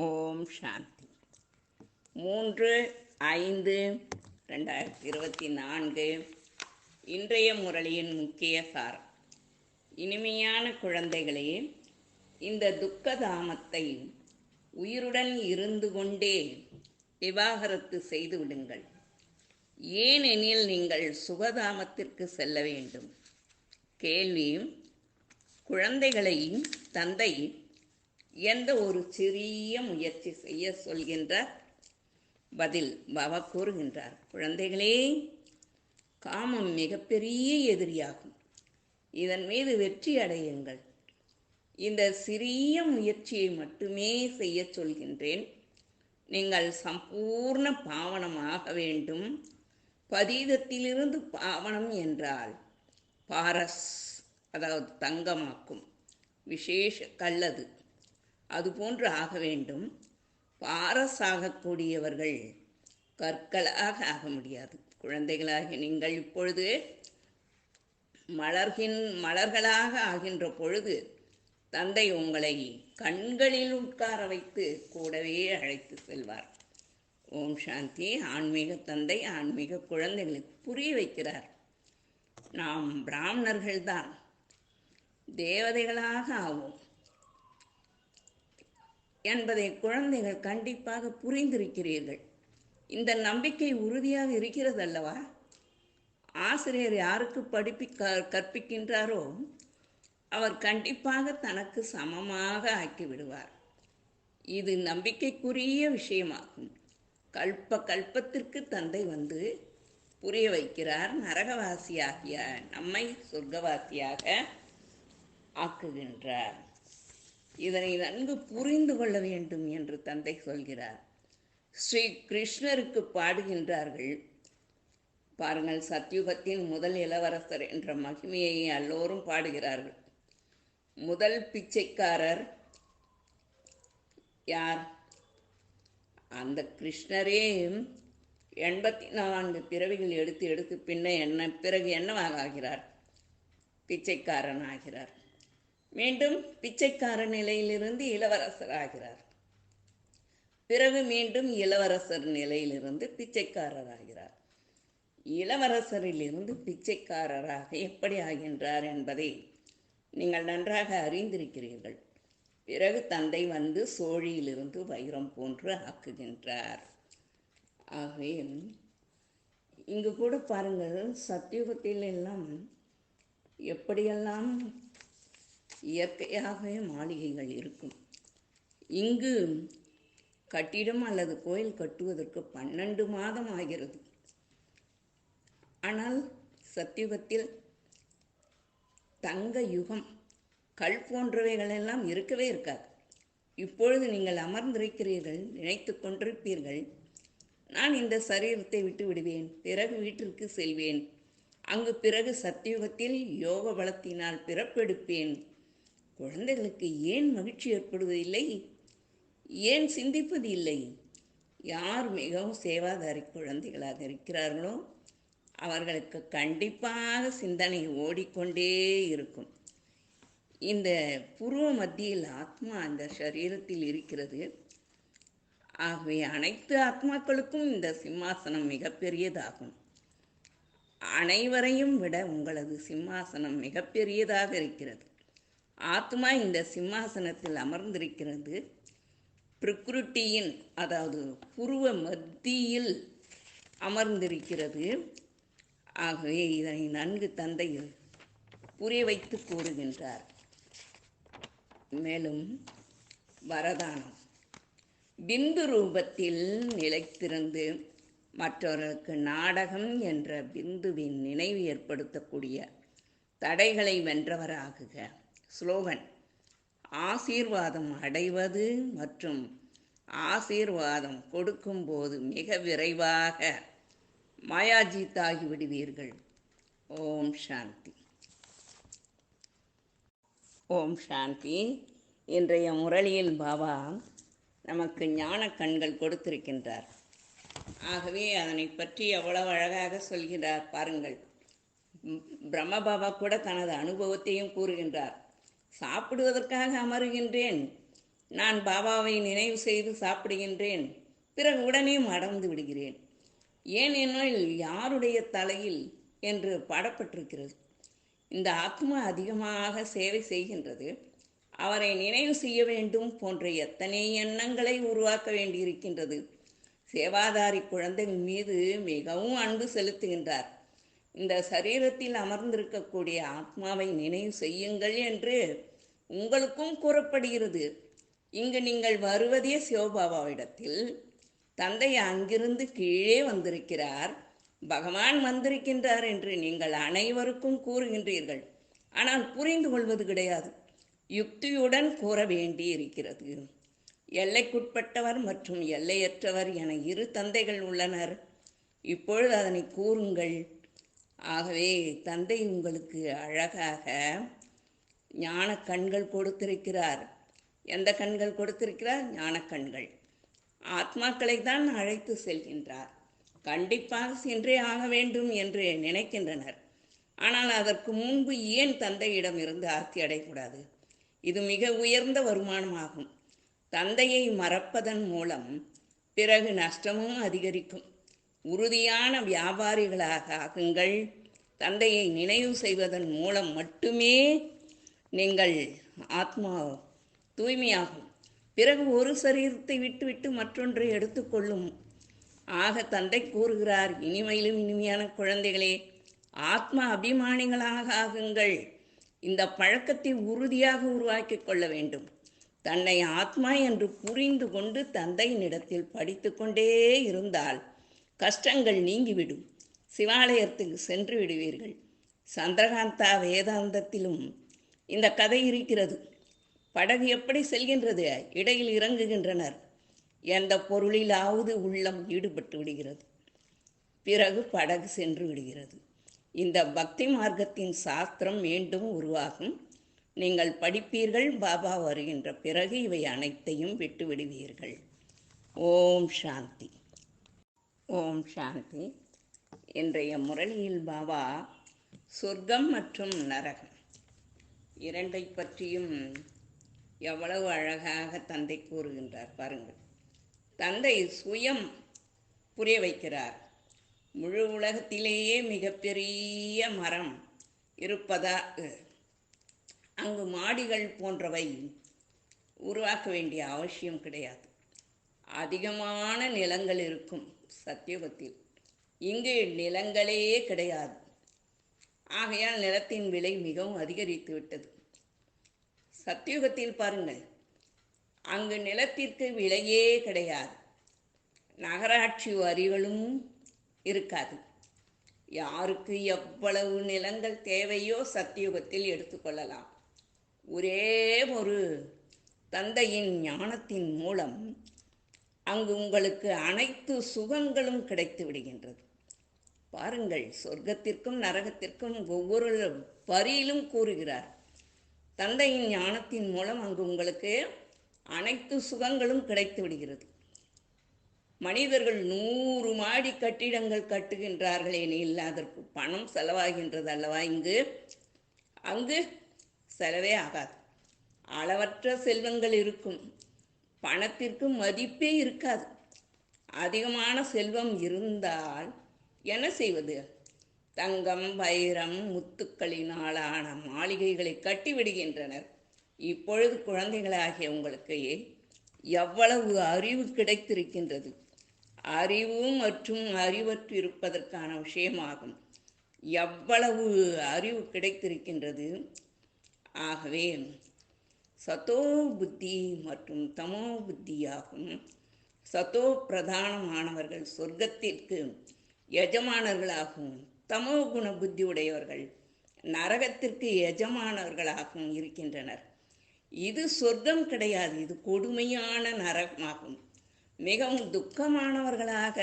ஓம் சாந்தி. மூன்று ஐந்து ரெண்டாயிரத்தி இருபத்தி நான்கு இன்றைய முரளியின் முக்கிய சாரம். இனிமையான குழந்தைகளே இந்த துக்கதாமத்தை உயிருடன் இருந்து கொண்டே விவாகரத்து செய்து விடுங்கள். ஏனெனில் நீங்கள் சுகதாமத்திற்கு செல்ல வேண்டும். கேள்வி குழந்தைகளை தந்தை எந்த ஒரு சிறிய முயற்சி செய்ய சொல்கின்றார் பதில் பாபா கூறுகின்றார். குழந்தைகளே காமம் மிகப்பெரிய எதிரியாகும். இதன் மீது வெற்றி அடையுங்கள். இந்த சிறிய முயற்சியை மட்டுமே செய்ய சொல்கின்றேன். நீங்கள் சம்பூர்ண பாவனமாக வேண்டும். பதீதத்திலிருந்து பாவனம் என்றால் பாரஸ் அதாவது தங்கமாக்கும் விசேஷ கல்லது. அதுபோன்று ஆக வேண்டும். பாரஸ் ஆகக்கூடியவர்கள் கற்களாக ஆக முடியாது. குழந்தைகளாக நீங்கள் இப்பொழுது மலர்கின் மலர்களாக ஆகின்ற பொழுது தந்தை உங்களை கண்களில் உட்கார வைத்து கூடவே அழைத்து செல்வார். ஓம் சாந்தி. ஆன்மீக தந்தை ஆன்மீக குழந்தைகளுக்கு புரிய வைக்கிறார். நாம் பிராமணர்கள்தான். தேவதைகளாக ஆவோம். என்பதை குழந்தைகள் கண்டிப்பாக புரிந்திருக்கிறீர்கள். இந்த நம்பிக்கை உறுதியாக இருக்கிறது அல்லவா ஆசிரியர் யாருக்கு படிப்பி கற்பிக்கின்றாரோ அவர் கண்டிப்பாக தனக்கு சமமாக ஆக்கி விடுவார் இது நம்பிக்கைக்குரிய விஷயமாகும். கல்ப கல்பத்திற்கு தந்தை வந்து புரிய வைக்கிறார். நரகவாசியாகிய நம்மை சொர்க்கவாசியாக ஆக்குகின்றார். இதனை நன்கு புரிந்து கொள்ள வேண்டும் என்று தந்தை சொல்கிறார். ஸ்ரீ கிருஷ்ணருக்கு பாடுகின்றார்கள். பாருங்கள் சத்யுகத்தின் முதல் இளவரசர் என்ற மகிமையை எல்லோரும் பாடுகிறார்கள். முதல் பிச்சைக்காரர் யார்? அந்த கிருஷ்ணரே. எண்பத்தி நான்கு பிறவிகள் எடுத்து எடுத்து பின்ன என்ன பிறகு என்னவாக ஆகிறார் பிச்சைக்காரன் ஆகிறார் மீண்டும் பிச்சைக்கார நிலையிலிருந்து இளவரசர் ஆகிறார் பிறகு மீண்டும் இளவரசர் நிலையிலிருந்து பிச்சைக்காரர் ஆகிறார் இளவரசரிலிருந்து பிச்சைக்காரராக எப்படி ஆகின்றார் என்பதை நீங்கள் நன்றாக அறிந்திருக்கிறீர்கள். பிறகு தந்தை வந்து சோழியிலிருந்து வைரம் போன்று ஆக்குகின்றார். ஆகவே இங்கு கூட பாருங்கள் சத்தியுகத்தில் எல்லாம் எப்படியெல்லாம் இயற்கையாகவே மாளிகைகள் இருக்கும். இங்கு கட்டிடம் அல்லது கோயில் கட்டுவதற்கு பன்னெண்டு மாதம் ஆகிறது. ஆனால் சத்தியுகத்தில் தங்க யுகம் கல் போன்றவைகளெல்லாம் இருக்கவே இருக்காது. இப்பொழுது நீங்கள் அமர்ந்திருக்கிறீர்கள் நினைத்து கொண்டிருப்பீர்கள் நான் இந்த சரீரத்தை விட்டு விடுவேன் பிறகு வீட்டிற்கு செல்வேன். அங்கு பிறகு சத்தியுகத்தில் யோக பலத்தினால் பிறப்பெடுப்பேன். குழந்தைகளுக்கு ஏன் மகிழ்ச்சி ஏற்படுவதில்லை? ஏன் சிந்திப்பது இல்லை யார் மிகவும் சேவாதாரி குழந்தைகளாக இருக்கிறார்களோ அவர்களுக்கு கண்டிப்பாக சிந்தனை ஓடிக்கொண்டே இருக்கும். இந்த புருவ மத்தியில் ஆத்மா அந்த சரீரத்தில் இருக்கிறது. ஆகவே அனைத்து ஆத்மாக்களுக்கும் இந்த சிம்மாசனம் மிகப்பெரியதாகும். அனைவரையும் விட உங்களது சிம்மாசனம் மிகப்பெரியதாக இருக்கிறது. ஆத்மா இந்த சிம்மாசனத்தில் அமர்ந்திருக்கிறது. பிரகிருட்டியின் அதாவது புருவ மத்தியில் அமர்ந்திருக்கிறது. ஆகவே இதனை நன்கு தந்தை புரிய வைத்து கூறுகின்றார். மேலும் வரதானம். பிந்து ரூபத்தில் நிலைத்திருந்து மற்றவர்களுக்கு நாடகம் என்ற பிந்துவின் நினைவு ஏற்படுத்தக்கூடிய தடைகளை வென்றவராகுக. ஸ்லோகன். ஆசீர்வாதம் அடைவது மற்றும் ஆசீர்வாதம் கொடுக்கும்போது மிக விரைவாக மாயாஜித்தாகி விடுவீர்கள் ஓம் சாந்தி. ஓம் சாந்தி. இன்றைய முரளியில் பாபா நமக்கு ஞான கண்கள் கொடுத்திருக்கின்றார். ஆகவே அதனை பற்றி எவ்வளவு அழகாக சொல்கிறார் பாருங்கள். பிரம்ம பாபா கூட தனது அனுபவத்தையும் கூறுகின்றார். சாப்பிடுவதற்காக அமருகின்றேன். நான் பாபாவை நினைவு செய்து சாப்பிடுகின்றேன். பிறகு உடனே மறந்து விடுகிறேன். ஏனெனில் யாருடைய தலையில் என்று பாடப்பட்டிருக்கிறது. இந்த ஆத்மா அதிகமாக சேவை செய்கின்றது. அவரை நினைவு செய்ய வேண்டும் போன்ற எத்தனை எண்ணங்களை உருவாக்க வேண்டியிருக்கின்றது. சேவாதாரி குழந்தைகள் மீது மிகவும் அன்பு செலுத்துகின்றார். இந்த சரீரத்தில் அமர்ந்திருக்கக்கூடிய ஆத்மாவை நினைவு செய்யுங்கள் என்று உங்களுக்கும் கூறப்படுகிறது. இங்கு நீங்கள் வருவதே சிவபாபாவிடத்தில். தந்தை அங்கிருந்து கீழே வந்திருக்கிறார். பகவான் வந்திருக்கின்றார் என்று நீங்கள் அனைவருக்கும் கூறுகின்றீர்கள். ஆனால் புரிந்து கொள்வது கிடையாது. யுக்தியுடன் கூற வேண்டி இருக்கிறது எல்லைக்குட்பட்டவர் மற்றும் எல்லையற்றவர் என இரு தந்தைகள் உள்ளனர். இப்பொழுது அதனை கூறுங்கள். ஆகவே தந்தை உங்களுக்கு அழகாக ஞான கண்கள் கொடுத்திருக்கிறார். எந்த கண்கள் கொடுத்திருக்கிறார்? ஞான கண்கள். ஆத்மாக்களை தான் அழைத்து செல்கின்றார். கண்டிப்பாக சென்றே ஆக வேண்டும் என்று நினைக்கின்றனர். ஆனால் அதற்கு முன்பு ஏன் தந்தையிடம் இருந்து ஆர்த்தி அடையக்கூடாது? இது மிக உயர்ந்த வருமானமாகும். தந்தையை மறப்பதன் மூலம் பிறகு நஷ்டமும் அதிகரிக்கும். உறுதியான வியாபாரிகளாக ஆகுங்கள் தந்தையை நினைவு செய்வதன் மூலம் மட்டுமே நீங்கள் ஆத்மா தூய்மையாகும். பிறகு ஒரு சரீரத்தை விட்டுவிட்டு மற்றொன்றை எடுத்துக்கொள்ளும் ஆக தந்தை கூறுகிறார் இனிமையிலும் இனிமையான குழந்தைகளே ஆத்ம அபிமானிகளாக ஆகுங்கள். இந்த பழக்கத்தை உறுதியாக உருவாக்கி கொள்ள வேண்டும். தன்னை ஆத்மா என்று புரிந்து கொண்டு தந்தையினிடத்தில் படித்து கொண்டே இருந்தால் கஷ்டங்கள் நீங்கிவிடும். சிவாலயத்துக்கு சென்று விடுவீர்கள். சந்திரகாந்தா வேதாந்தத்திலும் இந்த கதை இருக்கிறது. படகு எப்படி செல்கின்றது? இடையில் இறங்குகின்றனர். எந்த பொருளிலாவது உள்ளம் ஈடுபட்டு விடுகிறது. பிறகு படகு சென்று விடுகிறது. இந்த பக்தி மார்க்கத்தின் சாஸ்திரம் மீண்டும் உருவாகும். நீங்கள் படிப்பீர்கள். பாபா வருகின்ற பிறகு இவை அனைத்தையும் விட்டு விடுவீர்கள். ஓம் சாந்தி. ஓம் சாந்தி. இன்றைய முரளியில் பாபா சொர்க்கம் மற்றும் நரகம் இரண்டை பற்றியும் எவ்வளவு அழகாக தந்தை கூறுகின்றார் பாருங்கள். தந்தை சுயம் புரிய வைக்கிறார். முழு உலகத்திலேயே மிகப்பெரிய மரம் இருப்பதா? அங்கு மாடிகள் போன்றவை உருவாக்க வேண்டிய அவசியம் கிடையாது. அதிகமான நிலங்கள் இருக்கும். சத்தியுகத்தில் இங்கு நிலங்களே கிடையாது. ஆகையால் நிலத்தின் விலை மிகவும் அதிகரித்து விட்டது. சத்தியுகத்தில் பாருங்கள். அங்கு நிலத்திற்கு விலையே கிடையாது. நகராட்சி வரிகளும் இருக்காது. யாருக்கு எவ்வளவு நிலங்கள் தேவையோ சத்தியுகத்தில் எடுத்துக்கொள்ளலாம் ஒரே ஒரு தந்தையின் ஞானத்தின் மூலம் அங்கு உங்களுக்கு அனைத்து சுகங்களும் கிடைத்து விடுகின்றது. பாருங்கள் சொர்க்கத்திற்கும் நரகத்திற்கும் ஒவ்வொரு வரியிலும் கூறுகிறார். தந்தையின் ஞானத்தின் மூலம் அங்கு உங்களுக்கு அனைத்து சுகங்களும் கிடைத்து விடுகிறது. மனிதர்கள் நூறு மாடி கட்டிடங்கள் கட்டுகின்றார்கள் எனில் அதற்கு பணம் செலவாகின்றது அல்லவா இங்கு? அங்கு செலவே ஆகாது. அளவற்ற செல்வங்கள் இருக்கும். பணத்திற்கு மதிப்பே இருக்காது. அதிகமான செல்வம் இருந்தால் என்ன செய்வது? தங்கம் வைரம் முத்துக்களினாலான மாளிகைகளை கட்டிவிடுகின்றனர் இப்பொழுது குழந்தைகளாகிய உங்களுக்கு எவ்வளவு அறிவு கிடைத்திருக்கின்றது? அறிவு மற்றும் அறிவற்று இருப்பதற்கான விஷயமாகும். எவ்வளவு அறிவு கிடைத்திருக்கின்றது? ஆகவே சதோ புத்தி மற்றும் தமோ புத்தியாகும். சதோ பிரதானமானவர்கள் சொர்க்கத்திற்கு எஜமானர்களாகவும் தமோ குண புத்தி உடையவர்கள் நரகத்திற்கு எஜமானவர்களாகவும் இருக்கின்றனர். இது சொர்க்கம் கிடையாது இது கொடுமையான நரகமாகும். மிகவும் துக்கமானவர்களாக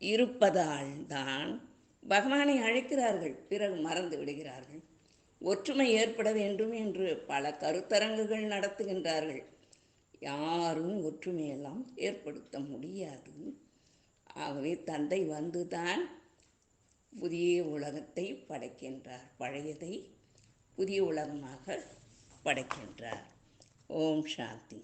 இருப்பதால் தான் பகவானை அழைக்கிறார்கள் பிறகு மறந்து விடுகிறார்கள். ஒற்றுமை ஏற்பட வேண்டும் என்று பல கருத்தரங்குகள் நடத்துகின்றார்கள். யாரும் ஒற்றுமையெல்லாம் ஏற்படுத்த முடியாது. ஆகவே தந்தை வந்துதான் புதிய உலகத்தை படைக்கின்றார். பழையதை புதிய உலகமாக படைக்கின்றார். ஓம் சாந்தி.